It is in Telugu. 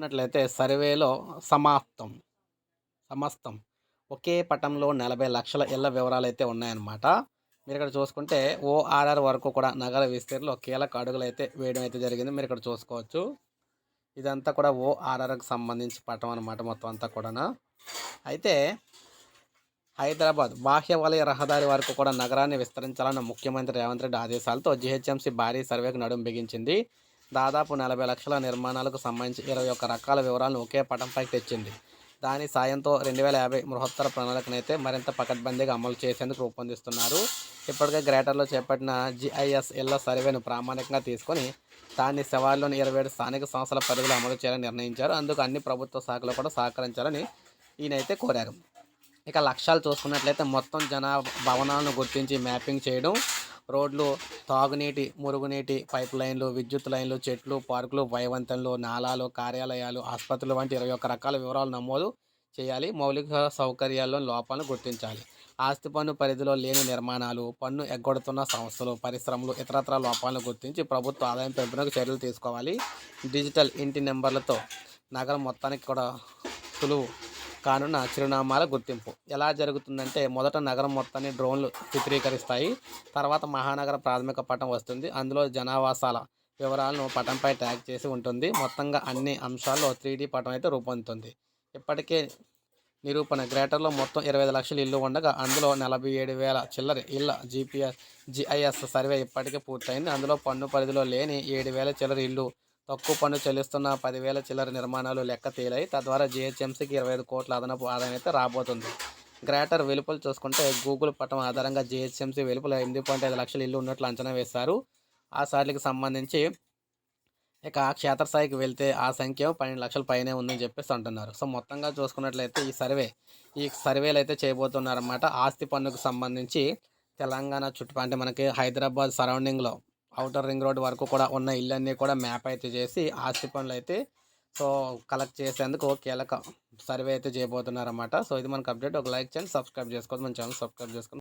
చూసుకున్నట్లయితే సర్వేలో సమాప్తం సమస్తం ఒకే పటంలో నలభై లక్షల ఇళ్ళ వివరాలు అయితే ఉన్నాయన్నమాట మీరు ఇక్కడ చూసుకుంటే ఓఆర్ఆర్ వరకు కూడా నగర విస్తీర్ణలో కీలక అడుగులు అయితే వేయడం అయితే జరిగింది. మీరు ఇక్కడ చూసుకోవచ్చు. ఇదంతా కూడా ఓఆర్ఆర్కి సంబంధించి పటం అనమాట మొత్తం అంతా కూడా అయితే హైదరాబాద్ బాహ్య వలయ రహదారి వరకు కూడా నగరాన్ని విస్తరించాలన్న ముఖ్యమంత్రి రేవంత్ రెడ్డి ఆదేశాలతో జిహెచ్ఎంసీ భారీ సర్వేకు నడుం బిగించింది. దాదాపు నలభై లక్షల నిర్మాణాలకు సంబంధించి ఇరవై ఒక్క రకాల వివరాలను ఒకే పటంపైకి తెచ్చింది. దాని సాయంతో రెండు వేల యాభై బృహత్తర ప్రణాళికనైతే మరింత పకడ్బందీగా అమలు చేసేందుకు రూపొందిస్తున్నారు. ఇప్పటికే గ్రేటర్లో చేపట్టిన జిఐఎస్ ఇళ్ళ సర్వేను ప్రామాణికంగా తీసుకొని దాన్ని శవాల్లోని ఇరవై ఏడు స్థానిక సంస్థల పరిధిలో అమలు చేయాలని నిర్ణయించారు. అందుకు అన్ని ప్రభుత్వ శాఖలు కూడా సహకరించాలని ఈయనైతే కోరారు. ఇక లక్ష్యాలు చూసుకున్నట్లయితే మొత్తం జనా భవనాలను గుర్తించి మ్యాపింగ్ చేయడం రోడ్లు తాగునీటి మురుగునీటి పైప్ లైన్లు విద్యుత్ లైన్లు చెట్లు పార్కులు వైవంతన్లు నాలాలు కార్యాలయాలు ఆసుపత్రులు వంటి ఇరవై ఒక్క రకాల వివరాలు నమోదు చేయాలి. మౌలిక సౌకర్యాల్లో లోపాలను గుర్తించాలి. ఆస్తి పన్ను పరిధిలో లేని నిర్మాణాలు పన్ను ఎగ్గొడుతున్న సంస్థలు పరిశ్రమలు ఇతరత్ర లోపాలను గుర్తించి ప్రభుత్వ ఆదాయం పెంపునకు చర్యలు తీసుకోవాలి. డిజిటల్ ఇంటి నెంబర్లతో నగరం మొత్తానికి కూడా సులువు కానున్న చిరునామాల గుర్తింపు. ఎలా జరుగుతుందంటే మొదట నగరం మొత్తాన్ని డ్రోన్లు చిత్రీకరిస్తాయి. తర్వాత మహానగర ప్రాథమిక పటం వస్తుంది. అందులో జనావాసాల వివరాలను పటంపై ట్యాగ్ చేసి ఉంటుంది. మొత్తంగా అన్ని అంశాల్లో త్రీ పటం అయితే రూపొందుతుంది. ఇప్పటికే నిరూపణ గ్రేటర్లో మొత్తం ఇరవై ఐదు లక్షల ఇల్లు ఉండగా అందులో నలభై ఏడు వేల చిల్లర ఇళ్ళ జీపీఎస్ జిఐఎస్ సర్వే ఇప్పటికే పూర్తయింది. అందులో పన్ను పరిధిలో లేని ఏడు వేల చిల్లర ఇల్లు తక్కువ పన్ను చెల్లిస్తున్న పదివేల చిల్లర నిర్మాణాలు లెక్క తేలాయి. తద్వారా జిహెచ్ఎంసీకి ఇరవై ఐదు కోట్ల అదనపు ఆదాయం అయితే రాబోతుంది. గ్రేటర్ వెలుపలు చూసుకుంటే గూగుల్ పటం ఆధారంగా జిహెచ్ఎంసీ వెలుపల ఎనిమిది పాయింట్ ఐదు లక్షల ఇల్లు ఉన్నట్లు అంచనా వేశారు. ఆ సార్లకి సంబంధించి ఇక క్షేత్రస్థాయికి వెళ్తే ఆ సంఖ్య పన్నెండు లక్షల పైనే ఉందని చెప్పేసి అంటున్నారు. సో మొత్తంగా చూసుకున్నట్లయితే ఈ సర్వే ఈ సర్వేలు అయితే చేయబోతున్నారన్నమాట. ఆస్తి పన్నుకు సంబంధించి తెలంగాణ చుట్టుపక్కల అంటే మనకి హైదరాబాద్ సరౌండింగ్లో అవుటర్ రింగ్ రోడ్ వరకు కూడా ఉన్న ఇల్లన్నీ కూడా మ్యాప్ అయితే చేసి ఆస్తి పనులు అయితే సో కలెక్ట్ చేసేందుకు కీలక. సర్వే అయితే చేయబోతున్నారన్నమాట. సో ఇది మనకు అప్డేట్ ఒక లైక్ చేయండి సబ్స్క్రైబ్ చేసుకోవద్దు మన ఛానల్ సబ్స్క్రైబ్ చేసుకోండి